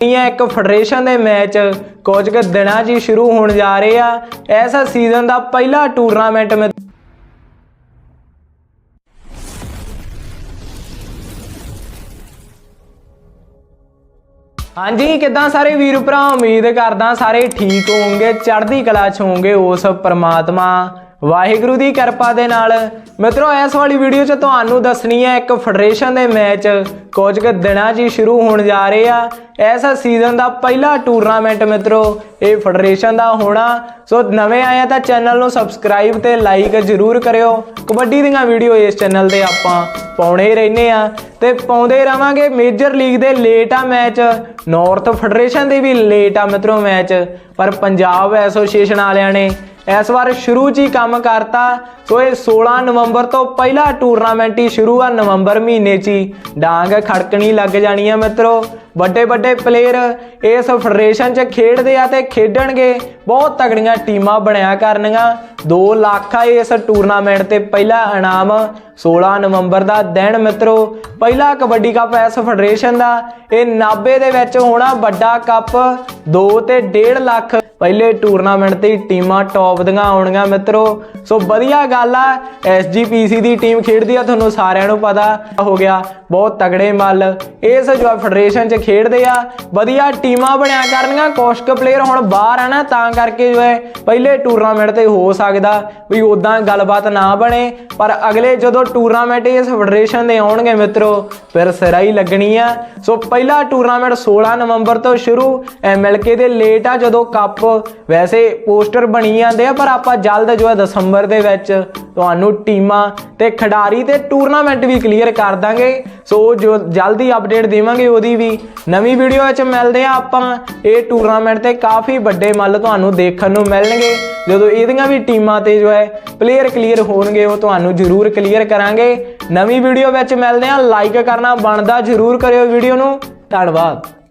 ਇਹ ਇੱਕ ਫੈਡਰੇਸ਼ਨ ਦੇ ਮੈਚ। ਕੁਝ ਕੁ ਦਿਨਾਂ 'ਚ ਹੀ ਸ਼ੁਰੂ ਹੋਣ ਜਾ ਰਹੇ ਆ। ਇਸ ਸੀਜ਼ਨ ਦਾ ਪਹਿਲਾ ਟੂਰਨਾਮੈਂਟ ਮੇ ਹਾਂਜੀ, ਕਿਦਾਂ ਸਾਰੇ ਵੀਰ ਭਰਾ? ਉਮੀਦ ਕਰਦਾ ਸਾਰੇ ਠੀਕ ਹੋਵੋਗੇ, ਚੜ੍ਹਦੀ ਕਲਾ 'ਚ ਹੋਵੋਗੇ ਉਸ ਪਰਮਾਤਮਾ। ਵਾਹਿਗੁਰੂ ਦੀ ਕਿਰਪਾ ਦੇ ਨਾਲ। ਮਿੱਤਰੋ, ਇਸ ਵਾਲੀ ਵੀਡੀਓ 'ਚ ਤੁਹਾਨੂੰ ਦੱਸਣੀ ਹੈ, ਇੱਕ ਫੈਡਰੇਸ਼ਨ ਦੇ ਮੈਚ ਕੁਝ ਕੁ ਦਿਨਾਂ 'ਚ ਹੀ ਸ਼ੁਰੂ ਹੋਣ ਜਾ ਰਹੇ ਆ। ਇਸ ਸੀਜ਼ਨ ਦਾ ਪਹਿਲਾ ਟੂਰਨਾਮੈਂਟ ਮਿੱਤਰੋ, ਇਹ ਫੈਡਰੇਸ਼ਨ ਦਾ ਹੋਣਾ। ਸੋ ਨਵੇਂ ਆਏ ਆ ਤਾਂ ਚੈਨਲ ਨੂੰ ਸਬਸਕ੍ਰਾਈਬ ਤੇ ਲਾਈਕ ਜ਼ਰੂਰ ਕਰਿਓ। ਕਬੱਡੀ ਦੀਆਂ ਵੀਡੀਓ ਇਸ ਚੈਨਲ ਤੇ ਆਪਾਂ ਪਾਉਣੇ ਹੀ ਰਹਿੰਦੇ ਆ। ਤੇ ਪਾਉਂਦੇ ਰਵਾਂਗੇ ਮੇਜਰ ਲੀਗ ਦੇ ਲੇਟ ਆ ਮੈਚ। ਨਾਰਥ ਫੈਡਰੇਸ਼ਨ ਦੇ ਵੀ ਲੇਟ ਆ ਮਿੱਤਰੋ ਮੈਚ। ਪਰ ਪੰਜਾਬ ਐਸੋਸੀਏਸ਼ਨ ਵਾਲਿਆਂ ਨੇ ਇਸ ਵਾਰ ਸ਼ੁਰੂ 'ਚ ਹੀ ਕੰਮ ਕਰਤਾ। ਸੋ ਇਹ 16 ਨਵੰਬਰ ਤੋਂ ਪਹਿਲਾ ਟੂਰਨਾਮੈਂਟ ਹੀ ਸ਼ੁਰੂ ਆ ਨਵੰਬਰ ਮਹੀਨੇ 'ਚ ਹੀ। ਡਾਂਗ ਖੜਕਣੀ ਲੱਗ ਜਾਣੀ ਆ ਮਿੱਤਰੋ। ਵੱਡੇ ਵੱਡੇ ਪਲੇਅਰ ਇਸ ਫੈਡਰੇਸ਼ਨ 'ਚ ਖੇਡਦੇ ਆ ਤੇ ਖੇਡਣਗੇ। ਬਹੁਤ ਤਗੜੀਆਂ ਟੀਮਾਂ ਬਣਿਆ ਕਰਨੀਆਂ। 2 ਲੱਖ ਆ ਇਸ ਟੂਰਨਾਮੈਂਟ ਤੇ ਪਹਿਲਾ ਇਨਾਮ। 16 ਨਵੰਬਰ ਦਾ ਦਿਨ ਮਿੱਤਰੋ। ਪਹਿਲਾ ਕਬੱਡੀ ਕੱਪ ਇਸ ਫੈਡਰੇਸ਼ਨ ਦਾ। ਇਹ ਨਾਬੇ ਦੇ ਵਿੱਚ ਹੋਣਾ ਵੱਡਾ ਕੱਪ। 2 ਤੇ 1.5 ਲੱਖ ਪਹਿਲੇ ਟੂਰਨਾਮੈਂਟ ਤੇ ਟੀਮਾਂ ਟੌਪ ਦੀਆਂ ਆਉਣਗੀਆਂ ਮਿੱਤਰੋ। ਸੋ ਵਧੀਆ ਗੱਲ ਆ ਐਸਜੀਪੀਸੀ ਦੀ ਟੀਮ ਖੇਡਦੀ ਆ, ਤੁਹਾਨੂੰ ਸਾਰਿਆਂ ਨੂੰ ਪਤਾ ਹੋ ਗਿਆ, ਬਹੁਤ ਤਗੜੇ ਮੱਲ। ਇਸ ਜੋ ਫੈਡਰੇਸ਼ਨ 'ਚ ਖੇਡਦੇ ਆ, ਵਧੀਆ ਟੀਮਾਂ ਬਣਿਆ ਕਰਨੀਆਂ ਕੁਛ ਪਲੇਅਰ ਹੁਣ ਬਾਹਰ ਆ ਨਾ, ਤਾਂ ਕਰਕੇ ਜੋ ਹੈ ਪਹਿਲੇ ਟੂਰਨਾਮੈਂਟ ਤੇ ਹੋ ਸਕਦਾ ਵੀ ਉਦਾਂ ਗੱਲਬਾਤ ਨਾ ਬਣੇ। ਪਰ ਅਗਲੇ ਜਦੋਂ ਟੂਰਨਾਮੈਂਟ ਇਸ ਫੈਡਰੇਸ਼ਨ ਦੇ ਆਉਣਗੇ ਮਿੱਤਰੋ, ਫਿਰ ਸਿਰਾ ਲੱਗਣੀ ਆ। ਸੋ ਪਹਿਲਾ ਟੂਰਨਾਮੈਂਟ 16 ਨਵੰਬਰ ਤੋਂ ਸ਼ੁਰੂ ਐਮਐਲਕੇ ਦੇ ਲੇਟ ਆ, ਜਦੋਂ ਕੱਪ ਵੈਸੇ ਪੋਸਟਰ ਬਣੀ ਜਾਂਦੇ ਆ, ਪਰ ਆਪਾਂ ਜਲਦ ਜੋ ਹੈ ਦਸੰਬਰ ਦੇ ਵਿੱਚ ਤੁਹਾਨੂੰ ਟੀਮਾਂ ਤੇ ਖਿਡਾਰੀ ਤੇ ਟੂਰਨਾਮੈਂਟ ਵੀ ਕਲੀਅਰ ਕਰ ਦਾਂਗੇ। ਸੋ ਜੋ ਜਲਦੀ ਅਪਡੇਟ ਦੇਵਾਂਗੇ ਉਹਦੀ ਵੀ ਨਵੀਂ ਵੀਡੀਓ ਵਿੱਚ ਮਿਲਦੇ ਆ ਆਪਾਂ। ਇਹ ਟੂਰਨਾਮੈਂਟ ਤੇ ਕਾਫੀ ਵੱਡੇ ਮੱਲ ਤੁਹਾਨੂੰ ਦੇਖਣ ਨੂੰ ਮਿਲਣਗੇ। ਜਦੋਂ ਇਹਦੀਆਂ ਵੀ ਟੀਮਾਂ ਤੇ ਜੋ ਹੈ ਪਲੇਅਰ ਕਲੀਅਰ ਹੋਣਗੇ, ਉਹ ਤੁਹਾਨੂੰ ਜ਼ਰੂਰ ਕਲੀਅਰ ਕਰਾਂਗੇ। ਨਵੀਂ ਵੀਡੀਓ ਵਿੱਚ ਮਿਲਦੇ ਆ ਲਾਈਕ ਕਰਨਾ ਬਣਦਾ ਜ਼ਰੂਰ ਕਰਿਓ ਵੀਡੀਓ ਨੂੰ। ਧੰਨਵਾਦ।